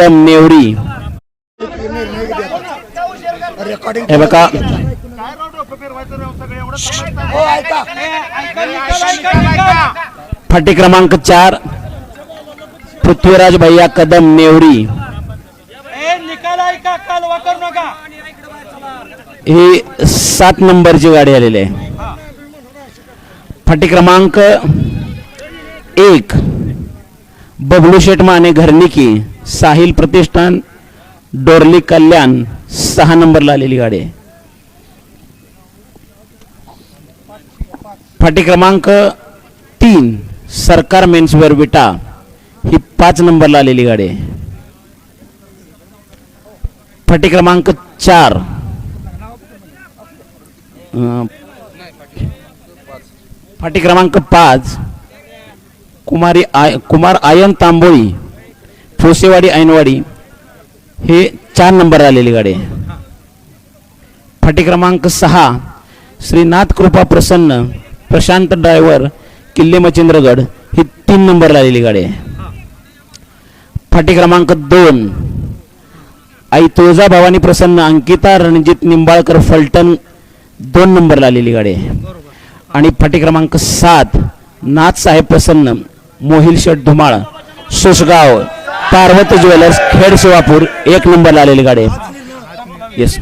कदम नेवरी हे बघा. फाटी क्रमांक चार. पृथ्वीराज भैया कदम नेवरी. ही सात नंबरची गाडी आलेली आहे. फाटी क्रमांक एक. बबलू शेठ माने घरनिकी. साहिल प्रतिष्ठान डोरली कल्याण सहा नंबरला आलेली गाडी आहे. फाटी क्रमांक तीन सरकार मेन्सवेअर विटा ही पाच नंबरला आलेली गाडी आहे. फाटी क्रमांक चार फाटी क्रमांक पाच कुमारी आय कुमार आयन तांबोळी फुसेवाडी ऐनवाडी हे चार नंबर आलेली गाडी आहे. फाटी क्रमांक सहा श्रीनाथ कृपा प्रसन्न प्रशांत ड्रायव्हर किल्ले मच्छिंद्रगड ही तीन नंबरला आलेली गाडी आहे फाटी क्रमांक दोन आई तुळजा भवानी प्रसन्न अंकिता रणजित निंबाळकर फलटण दोन नंबरला आलेली गाडी आहे आणि फाटी क्रमांक सात नाथ साहेब प्रसन्न मोहिल शेठ धुमाळ सुसगाव पार्वती ज्वेलर्स खेड शिवापूर एक नंबरला आलेली गाडी. आहे येस